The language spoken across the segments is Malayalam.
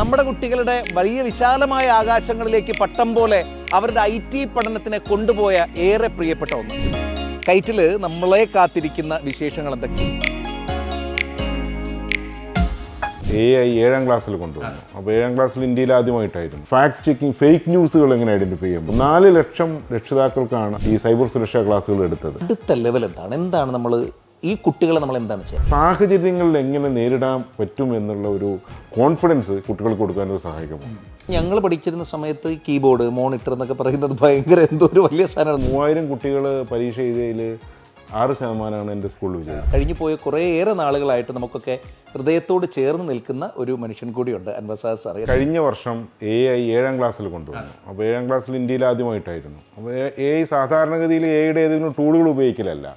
നമ്മുടെ കുട്ടികളുടെ വലിയ വിശാലമായ ആകാശങ്ങളിലേക്ക് പട്ടം പോലെ അവരുടെ ഐ ടി പഠനത്തിനെ കൊണ്ടുപോയ ഏറെ പ്രിയപ്പെട്ട ഒന്ന്. കൈറ്റിൽ നമ്മളെ കാത്തിരിക്കുന്ന വിശേഷങ്ങൾ എന്തൊക്കെയാണ് എ ഐ ഏഴാം ക്ലാസ്സിൽ കൊണ്ടുവന്നു. അപ്പോൾ ഏഴാം ക്ലാസ്സിൽ ഇന്ത്യയിൽ ആദ്യമായിട്ടായിരുന്നു. ഫാക്ട് ചെക്കിംഗ് ഫേക്ക് ന്യൂസുകൾ എങ്ങനെ ഐഡന്റിഫൈ ചെയ്യാം നാല് ലക്ഷം രക്ഷിതാക്കൾക്കാണ് ഈ സൈബർ സുരക്ഷാ ക്ലാസ്സുകൾ എടുത്തത്. അടുത്ത ലെവൽ എന്താണ്? എന്താണ് നമ്മൾ ഈ കുട്ടികളെ നമ്മൾ എന്താണ് ചെയ്യുക? സാഹചര്യങ്ങളിൽ എങ്ങനെ നേരിടാൻ പറ്റും എന്നുള്ള ഒരു കോൺഫിഡൻസ് കുട്ടികൾക്ക് കൊടുക്കാനത് സഹായിക്കും ഞങ്ങൾ പഠിച്ചിരുന്ന സമയത്ത് കീബോർഡ് മോണിറ്റർ എന്നൊക്കെ പറയുന്നത് ഭയങ്കര എന്തോ ഒരു വലിയ സാധനമാണ് മൂവായിരം കുട്ടികൾ പരീക്ഷ എഴുതിയതിൽ ആറ് ശതമാനമാണ് എന്റെ സ്കൂളിൽ വിജയം. കഴിഞ്ഞു പോയ കുറേയേറെ നാളുകളായിട്ട് നമുക്കൊക്കെ ഹൃദയത്തോട് ചേർന്ന് നിൽക്കുന്ന ഒരു മനുഷ്യൻ കൂടിയുണ്ട് അൻവസാദ് സാർ കഴിഞ്ഞ വർഷം എ ഐ ഏഴാം ക്ലാസ്സിൽ കൊണ്ടുവന്നു. അപ്പോൾ ഏഴാം ക്ലാസ്സിൽ ഇന്ത്യയിൽ ആദ്യമായിട്ടായിരുന്നു. അപ്പോൾ എ ഐ സാധാരണഗതിയിൽ എ ഐയുടെ ഏതെങ്കിലും ടൂളുകൾ ഉപയോഗിക്കലല്ല.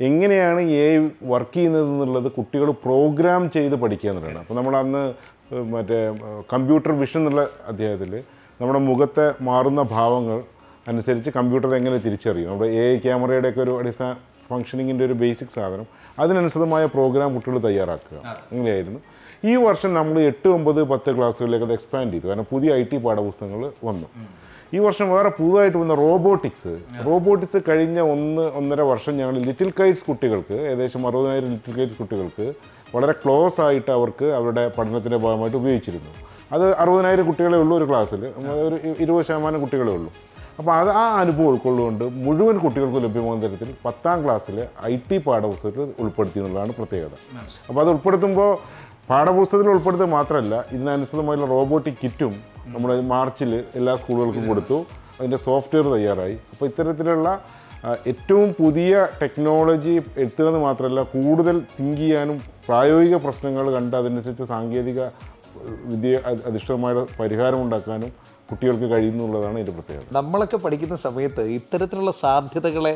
എങ്ങനെയാണ് എ ഐ വർക്ക് ചെയ്യുന്നത് എന്നുള്ളത് കുട്ടികൾ പ്രോഗ്രാം ചെയ്ത് പഠിക്കുക എന്നുള്ളതാണ്. അപ്പോൾ നമ്മൾ അന്ന് മറ്റേ കമ്പ്യൂട്ടർ വിഷൻ എന്നുള്ള അധ്യായത്തിൽ നമ്മുടെ മുഖത്തെ മാറുന്ന ഭാവങ്ങൾ അനുസരിച്ച് കമ്പ്യൂട്ടർ എങ്ങനെ തിരിച്ചറിയും? നമ്മുടെ എ ഐ ക്യാമറയുടെയൊക്കെ ഒരു അടിസ്ഥാന ഫങ്ഷനിങ്ങിന്റെ ഒരു ബേസിക് സാധനം. അതിനനുസൃതമായ പ്രോഗ്രാം കുട്ടികൾ തയ്യാറാക്കുക. അങ്ങനെയായിരുന്നു. ഈ വർഷം നമ്മൾ എട്ട് ഒമ്പത് പത്ത് ക്ലാസ്സുകളിലേക്ക് അത് എക്സ്പാൻഡ് ചെയ്തു. കാരണം പുതിയ ഐ ടി പാഠപുസ്തകങ്ങൾ വന്നു. ഈ വർഷം വേറെ പുതുതായിട്ട് വന്ന റോബോട്ടിക്സ്. റോബോട്ടിക്സ് കഴിഞ്ഞ ഒന്ന് ഒന്നര വർഷം ഞങ്ങൾ ലിറ്റിൽ കൈറ്റ്സ് കുട്ടികൾക്ക് ഏകദേശം അറുപതിനായിരം ലിറ്റിൽ കൈറ്റ്സ് കുട്ടികൾക്ക് വളരെ ക്ലോസ് ആയിട്ട് അവർക്ക് അവരുടെ പഠനത്തിന്റെ ഭാഗമായിട്ട് ഉപയോഗിച്ചിരുന്നു. അത് അറുപതിനായിരം കുട്ടികളെ ഉള്ളൂ ഒരു ക്ലാസ്സിൽ ഒരു ഇരുപത് ശതമാനം കുട്ടികളെ ഉള്ളൂ. അപ്പോൾ അത് ആ അനുഭവം ഉൾക്കൊള്ളുകൊണ്ട് മുഴുവൻ കുട്ടികൾക്കും ലഭ്യമാകുന്ന തരത്തിൽ പത്താം ക്ലാസ്സിൽ ഐ ടി പാഠപുസ്തകത്തിൽ ഉൾപ്പെടുത്തി എന്നുള്ളതാണ് പ്രത്യേകത. അപ്പോൾ അത് ഉൾപ്പെടുത്തുമ്പോൾ പാഠപുസ്തകത്തിൽ ഉൾപ്പെടുത്തുക മാത്രമല്ല ഇതിനനുസൃതമായുള്ള റോബോട്ടിക് കിറ്റും നമ്മുടെ മാർച്ചിൽ എല്ലാ സ്കൂളുകൾക്കും കൊടുത്തു. അതിന്റെ സോഫ്റ്റ്വെയർ തയ്യാറായി. അപ്പോൾ ഇത്തരത്തിലുള്ള ഏറ്റവും പുതിയ ടെക്നോളജി എത്തുക എന്ന് മാത്രമല്ല കൂടുതൽ തിങ്ക് ചെയ്യാനും പ്രായോഗിക പ്രശ്നങ്ങൾ കണ്ട് അതനുസരിച്ച് സാങ്കേതിക വിദ്യ അധിഷ്ഠിതമായ പരിഹാരം ഉണ്ടാക്കാനും കുട്ടികൾക്ക് കഴിയുന്നുള്ളതാണ് ഇതിന്റെ പ്രത്യേകത. നമ്മളൊക്കെ പഠിക്കുന്ന സമയത്ത് ഇത്തരത്തിലുള്ള സാധ്യതകളെ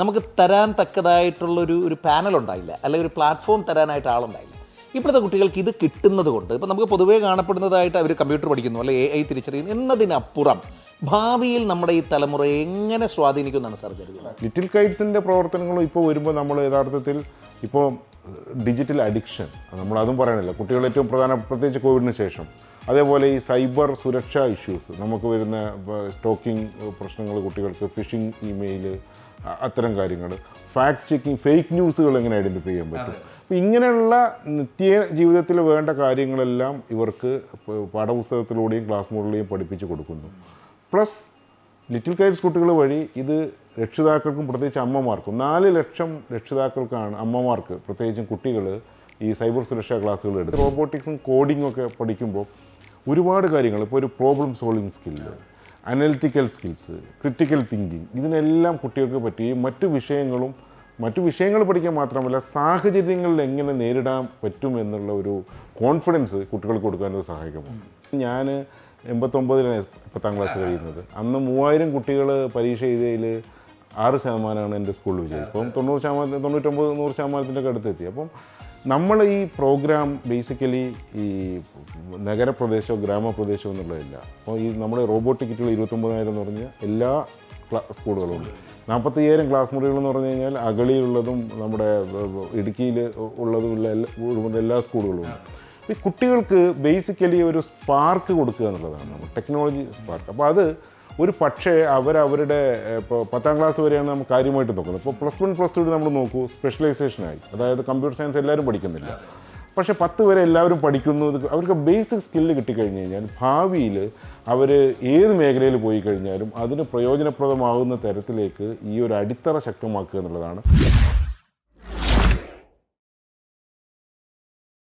നമുക്ക് തരാൻ തക്കതായിട്ടുള്ളൊരു ഒരു പാനൽ ഉണ്ടായില്ല. അല്ലെങ്കിൽ ഒരു പ്ലാറ്റ്ഫോം തരാനായിട്ട് ആളുണ്ടായില്ല. ഇപ്പോഴത്തെ കുട്ടികൾക്ക് ഇത് കിട്ടുന്നത് കൊണ്ട് ഇപ്പം നമുക്ക് പൊതുവേ കാണപ്പെടുന്നതായിട്ട് അവർ കമ്പ്യൂട്ടർ പഠിക്കുന്നു അല്ലെ എ ഐ തിരിച്ചറിയുന്നു എന്നതിനപ്പുറം ഭാവിയിൽ നമ്മുടെ ഈ തലമുറയെ എങ്ങനെ സ്വാധീനിക്കുമെന്നാണ് സാർ കരുതുന്നത്? ലിറ്റിൽ കൈറ്റ്സിന്റെ പ്രവർത്തനങ്ങളും ഇപ്പോൾ വരുമ്പോൾ നമ്മൾ യഥാർത്ഥത്തിൽ ഇപ്പോൾ ഡിജിറ്റൽ അഡിക്ഷൻ നമ്മൾ അതും പറയണില്ല. കുട്ടികൾ ഏറ്റവും പ്രധാന പ്രത്യേകിച്ച് കോവിഡിന് ശേഷം. അതേപോലെ ഈ സൈബർ സുരക്ഷാ ഇഷ്യൂസ് നമുക്ക് വരുന്ന സ്റ്റോക്കിംഗ് പ്രശ്നങ്ങൾ കുട്ടികൾക്ക് ഫിഷിംഗ് ഇമെയിൽ അത്തരം കാര്യങ്ങൾ. ഫാക്ട് ചെക്കിംഗ് ഫേക്ക് ന്യൂസുകൾ എങ്ങനെ ഐഡന്റിഫൈ ചെയ്യാൻ പറ്റും? അപ്പോൾ ഇങ്ങനെയുള്ള നിത്യ ജീവിതത്തിൽ വേണ്ട കാര്യങ്ങളെല്ലാം ഇവർക്ക് പാഠപുസ്തകത്തിലൂടെയും ക്ലാസ് മുറിലെയും പഠിപ്പിച്ചു കൊടുക്കുന്നു. പ്ലസ് ലിറ്റിൽ കൈറ്റ്സ് കുട്ടികൾ വഴി ഇത് രക്ഷിതാക്കൾക്കും പ്രത്യേകിച്ച് അമ്മമാർക്കും നാല് ലക്ഷം രക്ഷിതാക്കൾക്കാണ് അമ്മമാർക്ക് പ്രത്യേകിച്ചും കുട്ടികൾ ഈ സൈബർ സുരക്ഷാ ക്ലാസ്സുകൾ എടുത്ത്. റോബോട്ടിക്സും കോഡിങ്ങും ഒക്കെ പഠിക്കുമ്പോൾ ഒരുപാട് കാര്യങ്ങൾ ഇപ്പോൾ ഒരു problem solving skill analytical skills critical thinking ഇതിനെല്ലാം കുട്ടികൾക്ക് പറ്റുകയും മറ്റു വിഷയങ്ങളും മറ്റു വിഷയങ്ങൾ പഠിക്കാൻ മാത്രമല്ല സാഹചര്യങ്ങളിൽ എങ്ങനെ നേരിടാൻ പറ്റും എന്നുള്ള ഒരു കോൺഫിഡൻസ് കുട്ടികൾക്ക് കൊടുക്കാനത് സഹായിക്കും. ഞാൻ എൺപത്തൊമ്പതിലാണ് പത്താം ക്ലാസ് കഴിയുന്നത്. അന്ന് മൂവായിരം കുട്ടികൾ പരീക്ഷ എഴുതിയതിൽ ആറ് ശതമാനമാണ് എന്റെ സ്കൂളിൽ വിജയം. ഇപ്പം തൊണ്ണൂറ് ശതമാനം തൊണ്ണൂറ്റൊമ്പത് നൂറ് ശതമാനത്തിന്റെ ഒക്കെ അടുത്തെത്തി. അപ്പം നമ്മൾ ഈ പ്രോഗ്രാം ബേസിക്കലി ഈ നഗരപ്രദേശമോ ഗ്രാമപ്രദേശമോ എന്നുള്ളതല്ല അപ്പോൾ ഈ നമ്മുടെ കിറ്റുകൾ ഇരുപത്തൊമ്പതിനായിരം എന്ന് പറഞ്ഞാൽ എല്ലാ ക്ലാ നാൽപ്പത്തി അയ്യായിരം ക്ലാസ് മുറികൾ എന്ന് പറഞ്ഞു കഴിഞ്ഞാൽ അഗളിയിലുള്ളതും നമ്മുടെ ഇടുക്കിയിൽ ഉള്ളതുമുള്ള എല്ലാ എല്ലാ സ്കൂളുകളും ഈ കുട്ടികൾക്ക് ബേസിക്കലി ഒരു സ്പാർക്ക് കൊടുക്കുക എന്നുള്ളതാണ്. Technology spark. അപ്പോൾ അത് ഒരു പക്ഷേ അവരവരുടെ ഇപ്പോൾ പത്താം ക്ലാസ് വരെയാണ് നമ്മൾ കാര്യമായിട്ട് നോക്കുന്നത്. ഇപ്പോൾ പ്ലസ് വൺ പ്ലസ് ടു നമ്മൾ നോക്കൂ സ്പെഷ്യലൈസേഷനായി അതായത് കമ്പ്യൂട്ടർ സയൻസ് എല്ലാവരും പഠിക്കുന്നില്ല. പക്ഷേ പത്ത് വരെ എല്ലാവരും പഠിക്കുന്നു. അവർക്ക് ബേസിക് സ്കില്ല് കിട്ടിക്കഴിഞ്ഞ് കഴിഞ്ഞാൽ ഭാവിയിൽ അവർ ഏത് മേഖലയിൽ പോയി കഴിഞ്ഞാലും അതിന് പ്രയോജനപ്രദമാകുന്ന തരത്തിലേക്ക് ഈ ഒരു അടിത്തറ ശക്തമാക്കുക എന്നുള്ളതാണ്.